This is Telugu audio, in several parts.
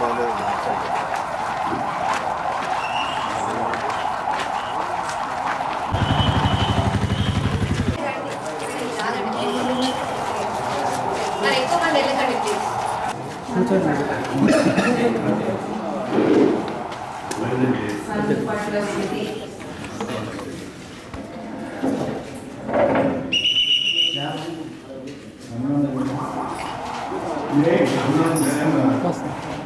బాగాలేదు Gracias.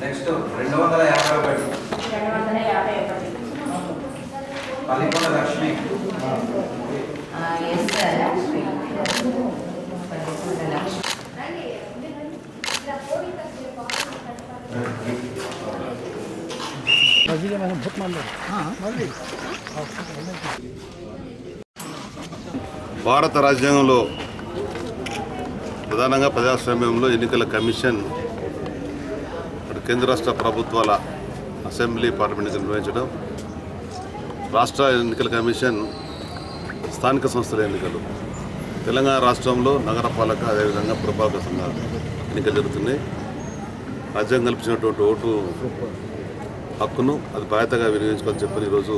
నెక్స్ట్ రెండు వందల యాభై ఒకటి. పల్లికొండ లక్ష్మి ఎస్ సార్ లక్ష్మి పదకొండు లక్ష్మి బ్రెజిల్ మనం భూత్ మంది భారత రాజ్యాంగంలో ప్రధానంగా ప్రజాస్వామ్యంలో ఎన్నికల కమిషన్ ఇప్పుడు కేంద్ర రాష్ట్ర ప్రభుత్వాల అసెంబ్లీ పార్లమెంట్ నిర్వహించడం రాష్ట్ర ఎన్నికల కమిషన్ స్థానిక సంస్థల ఎన్నికలు. తెలంగాణ రాష్ట్రంలో నగరపాలక అదేవిధంగా పురపాలక సంఘాలు ఎన్నికలు జరుగుతున్నాయి. రాజ్యాంగం కల్పించినటువంటి ఓటు హక్కును అది బాధ్యతగా వినియోగించుకోవాలని చెప్పని ఈరోజు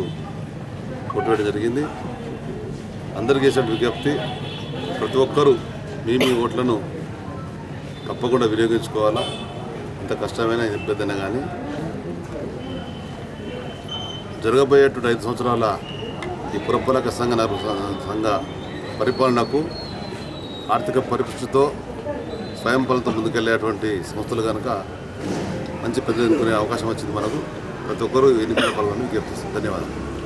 ఓటు వేయడం జరిగింది. అందరికీ చేసిన విజ్ఞప్తి ప్రతి ఒక్కరూ మీ మీ ఓట్లను తప్పకుండా వినియోగించుకోవాలా? ఎంత కష్టమైన ఇబ్బంది కానీ జరగబోయేటువంటి ఐదు సంవత్సరాల ఈ పురపాలక సంఘ సంఘ పరిపాలనకు ఆర్థిక పరిపుష్టితో స్వయం పాలనతో ముందుకెళ్ళేటువంటి సంస్థలు కనుక మంచి పెద్దలు ఎన్నుకునే అవకాశం వచ్చింది మనకు. ప్రతి ఒక్కరూ ఎన్నికల పాల్గొని విజ్ఞప్తిస్తుంది ధన్యవాదాలు.